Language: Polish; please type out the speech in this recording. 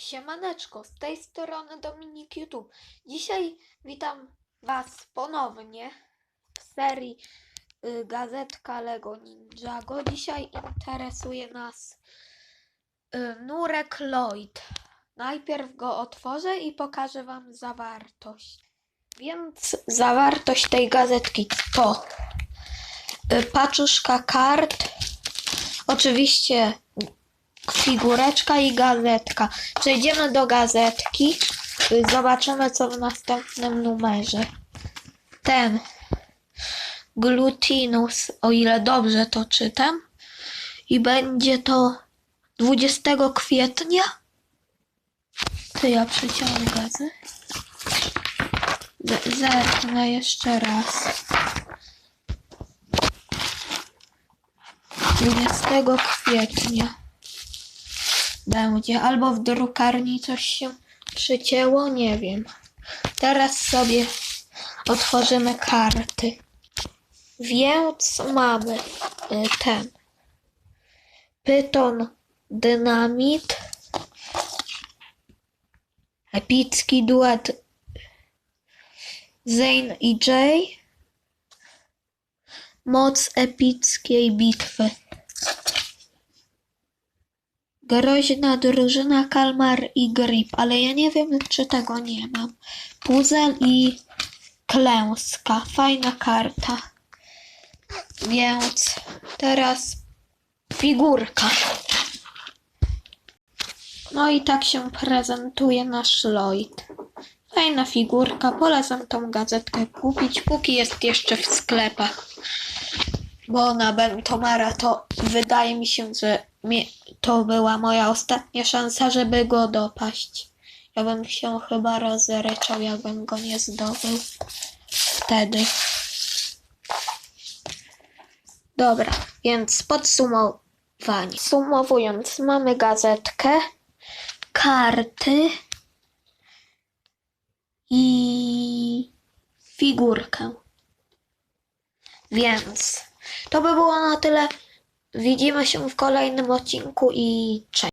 Siemaneczko, z tej strony Dominik YouTube. Dzisiaj witam Was ponownie w serii y, Gazetka Lego Ninjago. Dzisiaj interesuje nas y, nurek Lloyd. Najpierw go otworzę i pokażę Wam zawartość. Więc zawartość tej gazetki to y, paczuszka kart, oczywiście figureczka i gazetka. Przejdziemy do gazetki. Zobaczymy, co w następnym numerze. Ten Glutinus, o ile dobrze to czytam. I będzie to 20 kwietnia. Ty ja przeciąłem gazę. Z- Zerknę jeszcze raz. 20 kwietnia będzie. Albo w drukarni coś się przycięło, nie wiem. Teraz sobie otworzymy karty. Więc mamy y, ten Pyton Dynamit, epicki duet Zane i Jay, moc epickiej bitwy. Groźna drużyna, kalmar i grip, ale ja nie wiem, czy tego nie mam. Puzel i klęska. Fajna karta. Więc teraz figurka. No i tak się prezentuje nasz Lloyd. Fajna figurka. Polecam tą gazetkę kupić, póki jest jeszcze w sklepach. Bo na Bentomara to wydaje mi się, że to była moja ostatnia szansa, żeby go dopaść. Ja bym się chyba rozryczał, jakbym go nie zdobył wtedy. Dobra, więc podsumowanie. Sumowując, mamy gazetkę, karty i figurkę. Więc to by było na tyle. Widzimy się w kolejnym odcinku i cześć.